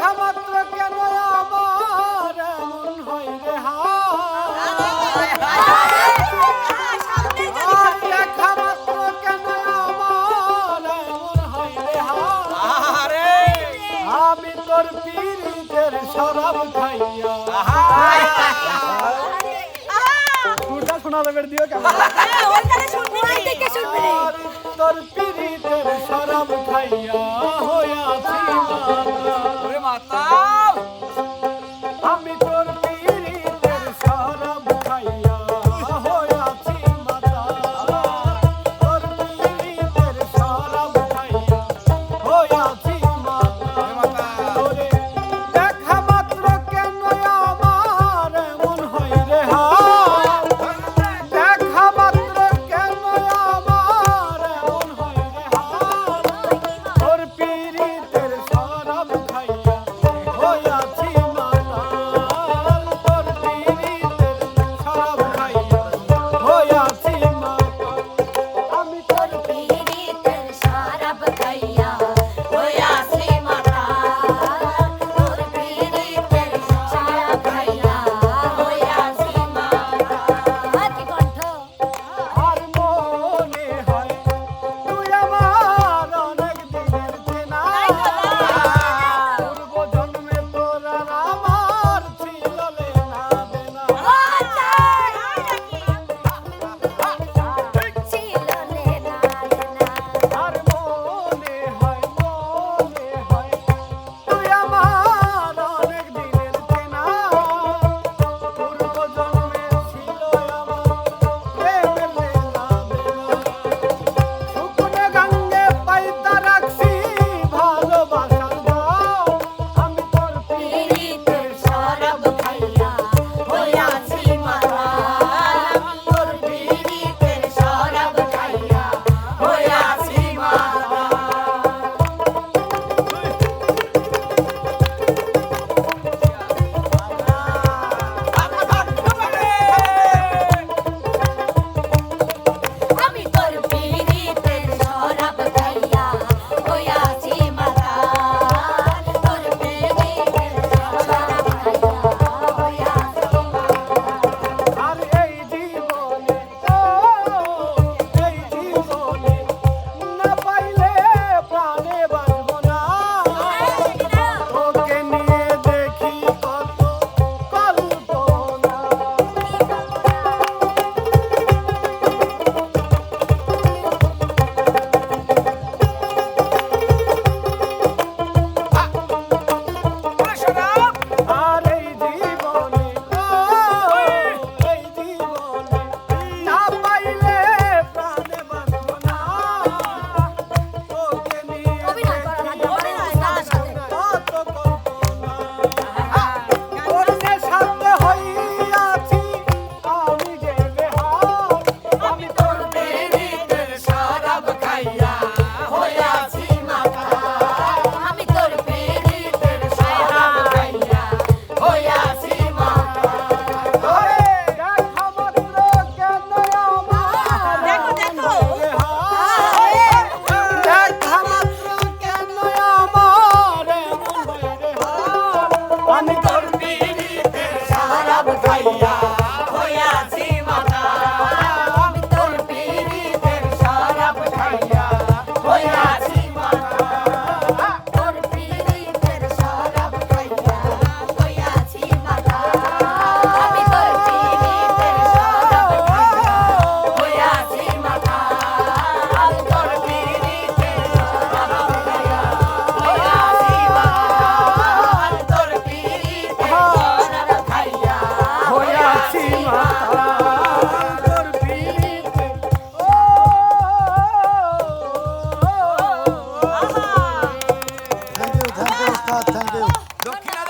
দেখা মাত্র কেন আমার এমন হয় রে দেখা মাত্র তোর পীড়িতের তোর পীড়িতের খাইয়া।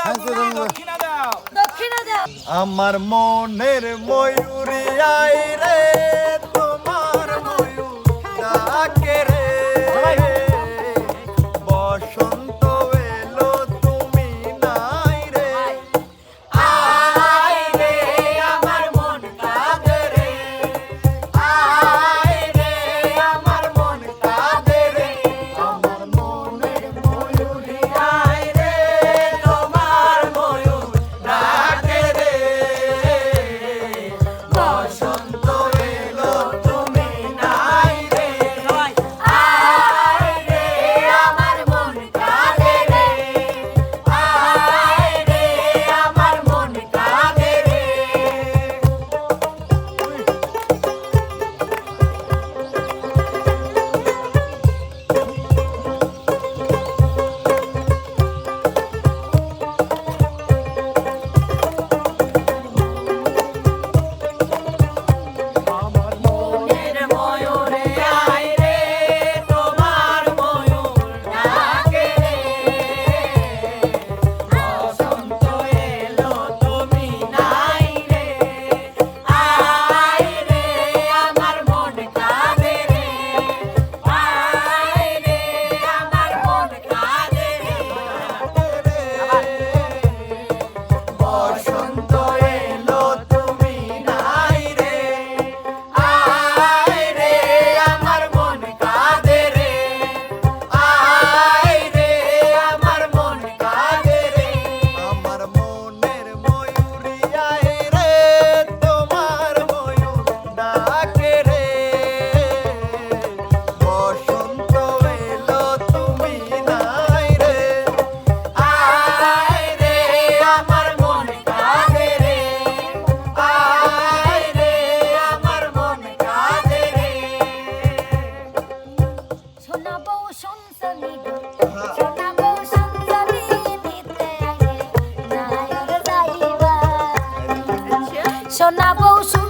হ্যাঁ, আমার মনের ময়ূরিয়াই রে তোমার ময়ূর ডাকে So now go un